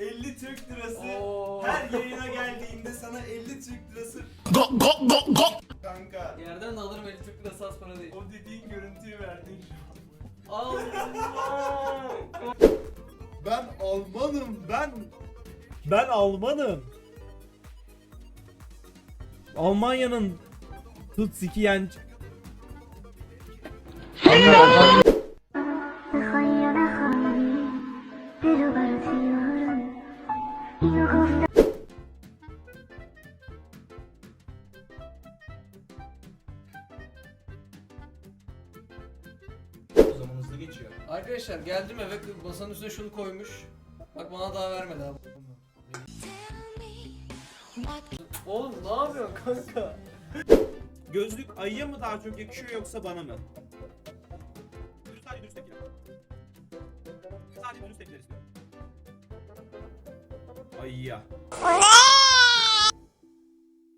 50 Türk lirası her yayına geldiğinde sana 50 Türk lirası Go go go go. kanka. Yerden alırım eli Türk lirası az para değil. O dediğin görüntüyü verdin şu. Allah! Ben Almanım ben. Ben Almanım. Almanya'nın Tutsik'i yenecek. O zaman hızlı geçiyor. Arkadaşlar geldim eve masanın üstüne şunu koymuş. Bak bana daha vermedi abi. Oğlum ne yapıyorsun kanka? Gözlük ayıya mı daha çok yakışıyor yoksa bana mı? Sadece dürüst tepkiler. Sadece dürüst tepkiler istiyorum. Ayıya.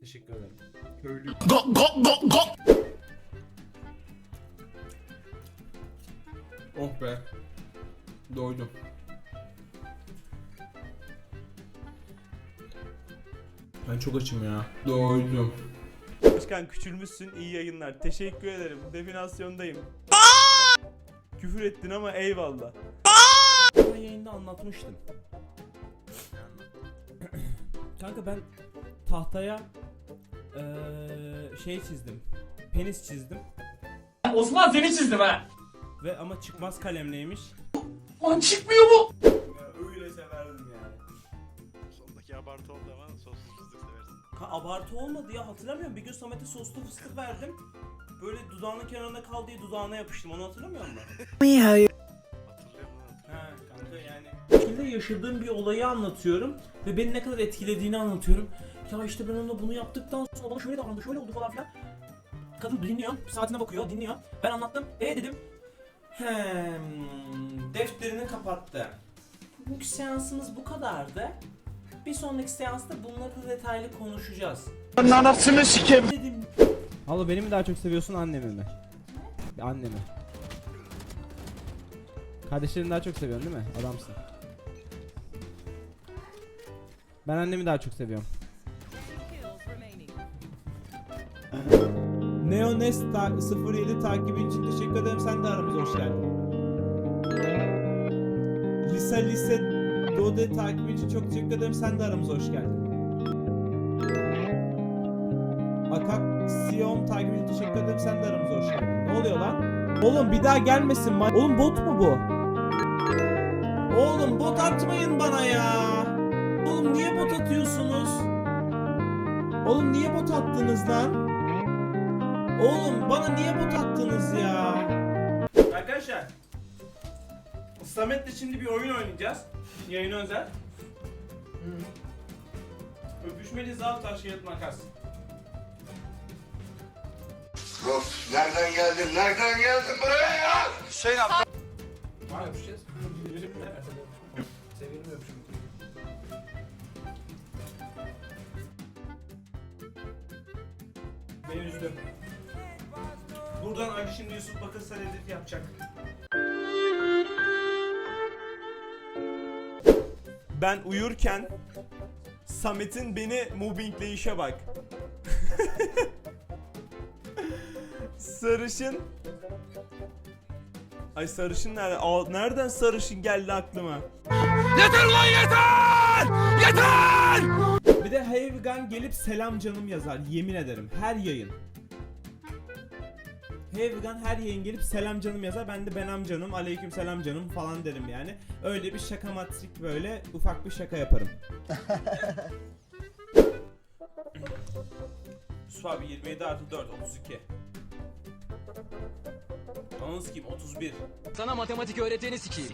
Teşekkür ederim. Köylü. Oh be. Doydum. Ben çok açım ya. Doydum. Başkan küçülmüşsün iyi yayınlar. Teşekkür ederim. Definasyondayım. Küfür ettin ama eyvallah. Ben yayında anlatmıştım. Kanka ben tahtaya eee, şey çizdim. Penis çizdim. Osman seni çizdim ha. Ve ama çıkmaz kalemleymiş. Lan çıkmıyor bu. Öyle severdim yani. Sondaki abartı oldu ama sossuz fıstık seversin. Ha, abartı olmadı ya hatırlamıyorum. Bir gün Samet'e soslu fıstık verdim. Böyle dudağının kenarında kal diye dudağına yapıştım. Onu hatırlamıyor musun? Şekilde yaşadığım bir olayı anlatıyorum ve beni ne kadar etkilediğini anlatıyorum. Ya işte ben onunla bunu yaptıktan sonra bana şöyle davrandı, şöyle oldu falan filan. Kadın dinliyor, saatine bakıyor, dinliyor. Ben anlattım, e dedim. Hem defterini kapattı. Bugünkü seansımız bu kadardı. Bir sonraki seansta bunları detaylı konuşacağız. Anasını sikeyim. Dedim. Abla beni mi daha çok seviyorsun annemi mi? Annemi. Kardeşlerini daha çok seviyorsun değil mi? Adamsın. Ben annemi daha çok seviyorum. Neonest ta- 07 takibin için teşekkür ederim. Sen de aramıza hoş geldin. Lise Lise Dode takibin için çok teşekkür ederim. Sen de aramıza hoş geldin. Akaksiyon takip için teşekkür ederim. Sen de aramıza hoş geldin. Ne oluyor lan? Oğlum bir daha gelmesin. Oğlum bot mu bu? Oğlum bot atmayın bana ya. Oğlum niye bot atıyorsunuz? Oğlum niye bot attınız lan? Oğlum bana niye bot attınız ya? Arkadaşlar Samet'le şimdi bir oyun oynayacağız. Yayın özel. Öpüşmeli zal taş kağıt makas. Of, nereden geldin? Nereden geldin buraya ya? Hüseyin abi. Ne yapacağız? Beni üzdü. Buradan Ali şimdi Yusuf Bakırsan edit yapacak. Ben uyurken Samet'in beni mobbingleyişe bak. sarışın Ay sarışın nerede? Aa, nereden sarışın geldi aklıma? Yeter lan yeter! Yeter! Bir de Hayvgan gelip selam canım yazar yemin ederim her yayın. Hayvgan her yayın gelip selam canım yazar. Ben de benam canım, aleyküm selam canım falan derim yani. Öyle bir şaka matrik böyle ufak bir şaka yaparım. Yusuf abi 27 artı 4 32. Ananı sikeyim 31. Sana matematik öğreteni sikeyim.